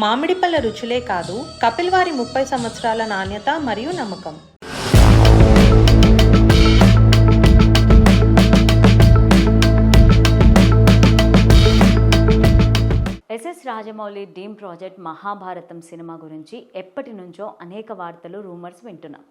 మామిడి పళ్ళ రుచులే కాదు కపిల్ వారి ముప్పై సంవత్సరాల నాణ్యత మరియు నమ్మకం. SS Rajamouli dream project Mahabharatam cinema గురించి ఎప్పటి నుంచో అనేక వార్తలు రూమర్స్ వింటున్నాం.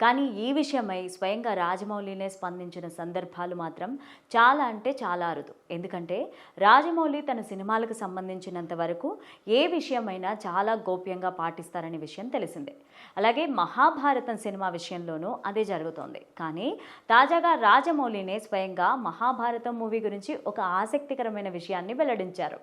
కానీ ఈ విషయమై స్వయంగా రాజమౌళినే స్పందించిన సందర్భాలు మాత్రం చాలా అంటే చాలా అరుదు. ఎందుకంటే రాజమౌళి తన సినిమాలకు సంబంధించినంత వరకు ఏ విషయమైనా చాలా గోప్యంగా పాటిస్తారనే విషయం తెలిసిందే. అలాగే మహాభారతం సినిమా విషయంలోనూ అదే జరుగుతోంది. కానీ తాజాగా రాజమౌళినే స్వయంగా మహాభారతం మూవీ గురించి ఒక ఆసక్తికరమైన విషయాన్ని వెల్లడించారు.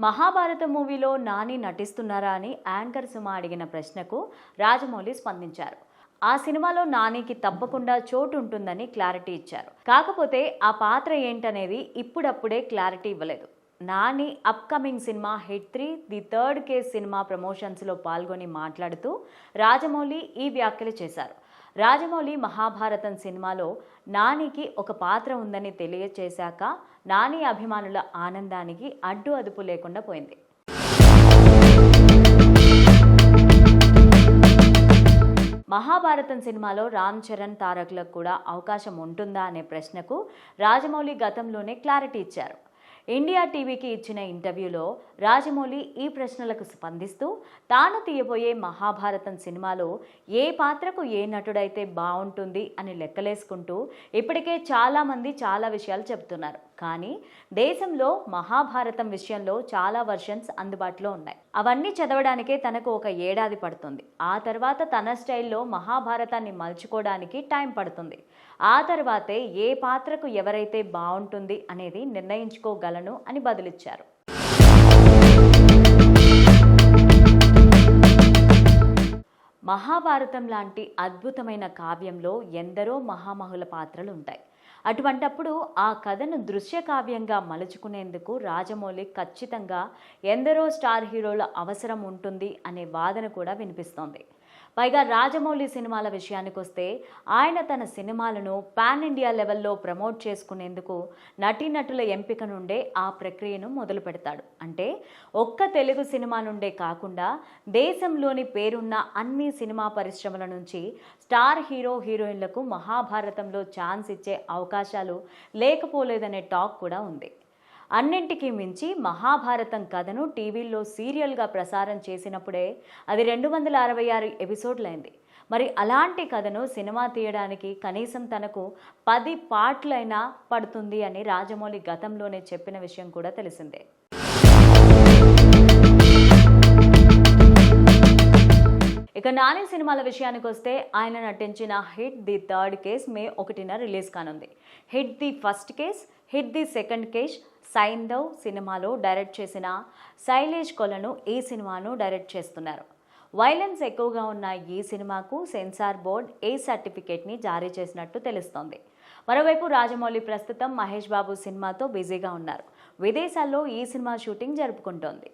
మహాభారత మూవీలో నాని నటిస్తున్నారా అని యాంకర్ సుమ అడిగిన ప్రశ్నకు రాజమౌళి స్పందించారు. ఆ సినిమాలో నానికి తప్పకుండా చోటు ఉంటుందని క్లారిటీ ఇచ్చారు. కాకపోతే ఆ పాత్ర ఏంటనేది ఇప్పుడప్పుడే క్లారిటీ ఇవ్వలేదు. Nani upcoming cinema hit three the third case cinema ప్రమోషన్స్లో పాల్గొని మాట్లాడుతూ రాజమౌళి ఈ వ్యాఖ్యలు చేశారు. రాజమౌళి మహాభారతం సినిమాలో నానికి ఒక పాత్ర ఉందని తెలియచేశాక నాని అభిమానుల ఆనందానికి అడ్డు అదుపు లేకుండా పోయింది. మహాభారతం సినిమాలో రామ్ చరణ్ తారక్లకు కూడా అవకాశం ఉంటుందా అనే ప్రశ్నకు రాజమౌళి గతంలోనే క్లారిటీ ఇచ్చారు. ఇండియా టీవీకి ఇచ్చిన ఇంటర్వ్యూలో రాజమౌళి ఈ ప్రశ్నలకు స్పందిస్తూ తాను తీయబోయే మహాభారతం సినిమాలో ఏ పాత్రకు ఏ నటుడైతే బాగుంటుంది అని లెక్కలేసుకుంటూ ఇప్పటికే చాలామంది చాలా విషయాలు చెబుతున్నారు. కానీ దేశంలో మహాభారతం విషయంలో చాలా వర్షన్స్ అందుబాటులో ఉన్నాయి. అవన్నీ చదవడానికే తనకు ఒక ఏడాది పడుతుంది. ఆ తర్వాత తన స్టైల్లో మహాభారతాన్ని మలుచుకోవడానికి టైం పడుతుంది. ఆ తర్వాతే ఏ పాత్రకు ఎవరైతే బాగుంటుంది అనేది నిర్ణయించుకోగలను అని బదులిచ్చారు. మహాభారతం లాంటి అద్భుతమైన కావ్యంలో ఎందరో మహామహుల పాత్రలు ఉంటాయి అటువంటప్పుడు ఆ కథను దృశ్య కావ్యంగా మలుచుకునేందుకు రాజమౌళి ఖచ్చితంగా ఎందరో స్టార్ హీరోల అవసరం ఉంటుంది అనే వాదన కూడా వినిపిస్తోంది. పైగా రాజమౌళి సినిమాల విషయానికి వస్తే ఆయన తన సినిమాలను పాన్ ఇండియా లెవెల్లో ప్రమోట్ చేసుకునేందుకు నటీనటుల ఎంపిక నుండే ఆ ప్రక్రియను మొదలు పెడతాడు అంటే ఒక్క తెలుగు సినిమా నుండే కాకుండా దేశంలోని పేరున్న అన్ని సినిమా పరిశ్రమల నుంచి స్టార్ హీరో హీరోయిన్లకు మహాభారతంలో ఛాన్స్ ఇచ్చే అవకాశాలు లేకపోలేదనే టాక్ కూడా ఉంది. అన్నింటికీ మించి మహాభారతం కథను టీవీల్లో సీరియల్గా ప్రసారం చేసినప్పుడే అది రెండు వందల అరవై ఆరు ఎపిసోడ్లైంది. మరి అలాంటి కథను సినిమా తీయడానికి కనీసం తనకు పది పాటలైనా పడుతుంది అని రాజమౌళి గతంలోనే చెప్పిన విషయం కూడా తెలిసిందే. ఇక నాని సినిమాల విషయానికి వస్తే ఆయన నటించిన hit the third case May ఒకటిన రిలీజ్ కానుంది. Hit the first case hit the second case Saindhav సినిమాలో డైరెక్ట్ చేసిన శైలేష్ కొలను ఈ సినిమాను డైరెక్ట్ చేస్తున్నారు. వైలెన్స్ ఎక్కువగా ఉన్న ఈ సినిమాకు సెన్సార్ బోర్డ్ ఏ సర్టిఫికేట్ని జారీ చేసినట్టు తెలుస్తోంది. మరోవైపు రాజమౌళి ప్రస్తుతం మహేష్ బాబు సినిమాతో బిజీగా ఉన్నారు. విదేశాల్లో ఈ సినిమా షూటింగ్ జరుపుకుంటోంది.